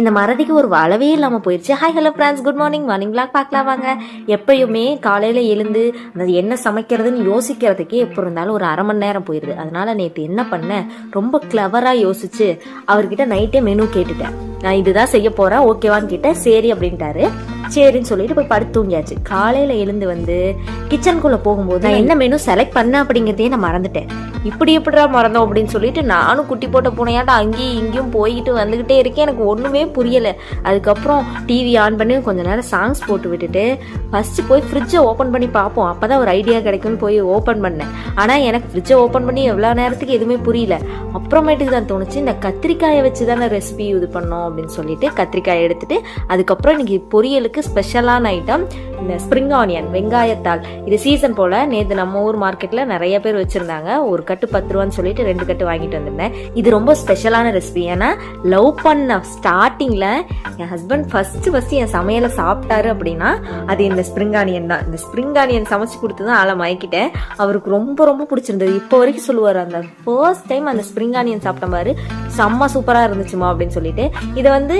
இந்த மறதிக்கு ஒரு அளவே இல்லாமல் போயிடுச்சு hi hello friends good morning morning blog பார்க்கலாம் வாங்க. எப்பயுமே காலையில் எழுந்து அது என்ன சமைக்கிறதுன்னு யோசிக்கிறதுக்கே எப்போ இருந்தாலும் ஒரு அரை மணி நேரம் போயிடுது அதனால நேற்று என்ன பண்ணேன் ரொம்ப கிளவராக யோசிச்சு அவர்கிட்ட நைட்டே மெனு கேட்டுட்டேன். நான் இதுதான் செய்ய போகிறேன் ஓகேவான்னு கேட்டேன். சரி அப்படின்ட்டாரு. சரின்னு சொல்லிட்டு போய் படுத்து தூங்கியாச்சு. காலையில் எழுந்து வந்து கிச்சனுக்குள்ளே போகும்போது நான் என்ன மெனு செலக்ட் பண்ண அப்படிங்கிறதையே நான் மறந்துட்டேன். இப்படி எப்படிடா மறந்தோம் அப்படின்னு சொல்லிட்டு நானும் குட்டி போட்ட பூனையாட்ட அங்கேயும் இங்கேயும் போய்கிட்டு வந்துக்கிட்டே இருக்கேன். எனக்கு ஒன்றுமே புரியலை. அதுக்கப்புறம் டிவி ஆன் பண்ணி கொஞ்ச நேரம் சாங்ஸ் போட்டு விட்டுட்டு ஃபஸ்ட்டு போய் ஃப்ரிட்ஜை ஓப்பன் பண்ணி பார்ப்போம். அப்போ தான் ஒரு ஐடியா கிடைக்கும்னு போய் ஓப்பன் பண்ணேன். ஆனால் எனக்கு ஃப்ரிட்ஜை ஓப்பன் பண்ணி எவ்வளோ நேரத்துக்கு எதுவுமே புரியல. அப்புறமேட்டுக்கு தான் தோணுச்சு இந்த கத்திரிக்காயை வச்சு தானே ரெசிபி இது பண்ணோம் அப்படின்னு சொல்லிட்டு கத்திரிக்காயை எடுத்துகிட்டு அதுக்கப்புறம் இன்றைக்கி பொரியலுக்கு ஸ்பெஷலான ஐட்டம் இந்த ஸ்ப்ரிங் ஆனியன் வெங்காயத்தாள். இது சீசன் போல நேற்று நம்ம ஊர் மார்க்கெட்ல நிறைய பேர் வச்சிருந்தாங்க. ஒரு கட்டு பத்து ரூபான்னு சொல்லிட்டு ரெண்டு கட்டு வாங்கிட்டு வந்திருந்தேன். இது ரொம்ப ஸ்பெஷலான ரெசிபி ஏன்னா லவ் பண்ண ஸ்டார்டிங்ல என் ஹஸ்பண்ட் ஃபர்ஸ்ட் ஃபர்ஸ்ட் என் சமையலை சாப்பிட்டாரு அப்படின்னா அது இந்த ஸ்ப்ரிங் ஆனியன் தான். இந்த ஸ்ப்ரிங் ஆனியன் சமைச்சு கொடுத்து தான் ஆளை மயக்கிட்டேன். அவருக்கு ரொம்ப ரொம்ப பிடிச்சிருந்தது. இப்போ வரைக்கும் சொல்லுவார் அந்த ஃபர்ஸ்ட் டைம் அந்த ஸ்ப்ரிங் ஆனியன் சாப்பிட்ட மாதிரி செம்ம சூப்பராக இருந்துச்சுமா அப்படின்னு சொல்லிட்டு. இதை வந்து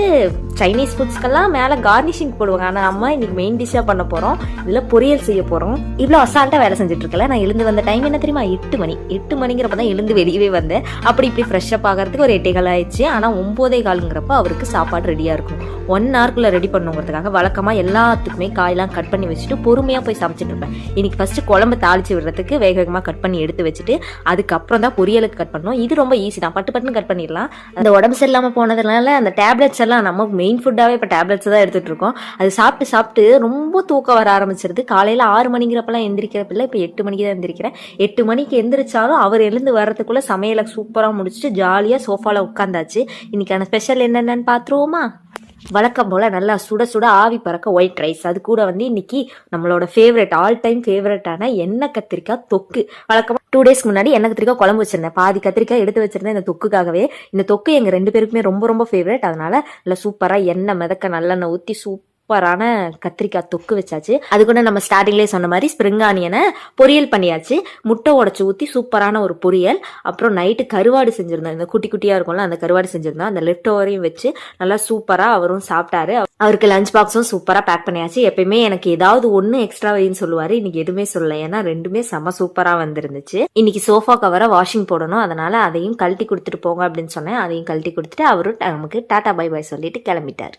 சைனீஸ் ஃபுட்ஸ்க்கெல்லாம் மேலே கார்னிஷிங் போடுவாங்க. ஆனால் நம்ம இன்னைக்கு மெயின் டிஷ்ஷாக பண்ண போகிறோம் இதில் பொரியல் செய்ய போகிறோம் இவ்வளோ அசால்ட்டாக வேலை செஞ்சுட்டு இருக்கல நான் எழுந்து வந்த டைம் என்ன தெரியுமா? எட்டு மணி. எட்டு மணிங்கிறப்ப தான் எழுந்து வெளியவே வந்தேன். அப்படி இப்படி ஃப்ரெஷ்ஷப் ஆகிறதுக்கு ஒரு எட்டே கால் ஆயிடுச்சு. ஆனால் ஒம்போதே காலுங்கிறப்ப அவருக்கு சாப்பாடு ரெடியாக இருக்கும். ஒன் ஹவர்க்குள்ளே ரெடி பண்ணுங்கிறதுக்காக வழக்கமாக எல்லாத்துக்குமே காயெல்லாம் கட் பண்ணி வச்சுட்டு பொறுமையாக போய் சமைச்சிட்டு இருப்பேன் இன்னைக்கு ஃபர்ஸ்ட் குழம்பு தாளிச்சு விடுறதுக்கு வேக வேகமாக கட் பண்ணி எடுத்து வச்சுட்டு அதுக்கப்புறம் தான் பொரியலுக்கு கட் பண்ணோம். இது ரொம்ப ஈஸி தான். பட்டு பட்டுன்னு கட் பண்ணிடலாம். அந்த உடம்பு சரியில்லாமல் போனதுனால அந்த டேப்லெட்ஸ் எல்லாம் நம்ம மெயின் ஃபுட்டாகவே இப்போ டேப்லெட்ஸ் தான் எடுத்துட்டு இருக்கோம். அது சாப்பிட்டு சாப்பிட்டு ரொம்ப தூக்கம் வர ஆரம்பிச்சிருது. காலையில் ஆறு மணிங்கிறப்பெல்லாம் எந்திரிக்கிறப்பில்ல இப்போ எட்டு மணிக்கு தான் எந்திரிக்கிறேன். எட்டு மணிக்கு எந்திரிச்சாலும் அவர் எழுந்து வர்றதுக்குள்ள சமையலை சூப்பராக முடிச்சுட்டு ஜாலியாக சோஃபாவில் உட்காந்தாச்சு. இன்னைக்கான ஸ்பெஷல் என்னென்னு பார்த்துருவோமா வழக்கம் போல் நல்லா சுட சுட ஆவி பறக்க ஒயிட் ரைஸ் அது கூட வந்து இன்னைக்கு நம்மளோட ஃபேவரட் ஆல் டைம் ஃபேவரட்டான எண்ணெய் கத்திரிக்காய் தொக்கு. வழக்கமாக டூ டேஸ்க்கு முன்னாடி எண்ணெய் கத்திரிக்காய் குழம்பு வச்சிருந்தேன். பாதி கத்திரிக்காய் எடுத்து வச்சிருந்தேன் இந்த தொக்குக்காகவே. இந்த தொக்கு எங்கள் ரெண்டு பேருக்குமே ரொம்ப ரொம்ப ஃபேவரட் அதனால நல்லா சூப்பராக எண்ணெய் மிதக்க நல்லெண்ணெய் ஊற்றி சூப்பரான கத்திரிக்காய் தொக்கு வச்சாச்சு. அது கூட நம்ம ஸ்டார்டிங்லேயே சொன்ன மாதிரி ஸ்ப்ரிங் ஆனியனை பொரியல் பண்ணியாச்சு. முட்டை உடச்சி ஊற்றி சூப்பரான ஒரு பொரியல். அப்புறம் நைட்டு கருவாடு செஞ்சுருந்தோம். இந்த குட்டி குட்டியாக இருக்கும்ல அந்த கருவாடு செஞ்சுருந்தோம். அந்த லெஃப்ட் ஓவரையும் வச்சு நல்லா சூப்பராக அவரும் சாப்பிட்டாரு. அவருக்கு லஞ்ச் பாக்ஸும் சூப்பராக பேக் பண்ணியாச்சு. எப்பயுமே எனக்கு ஏதாவது ஒன்று எக்ஸ்ட்ரா வைன்னு சொல்லுவார். இன்னைக்கு எதுவுமே சொல்லல. ஏன்னா ரெண்டுமே செம சூப்பராக வந்துருந்துச்சு. இன்னைக்கு சோஃபா கவரை வாஷிங் போடணும். அதனால அதையும் கழட்டி கொடுத்துட்டு போங்க அப்படின்னு சொன்னேன். அதையும் கழட்டி கொடுத்துட்டு அவரும் நமக்கு டாடா பை பை சொல்லிட்டு கிளம்பிட்டார்.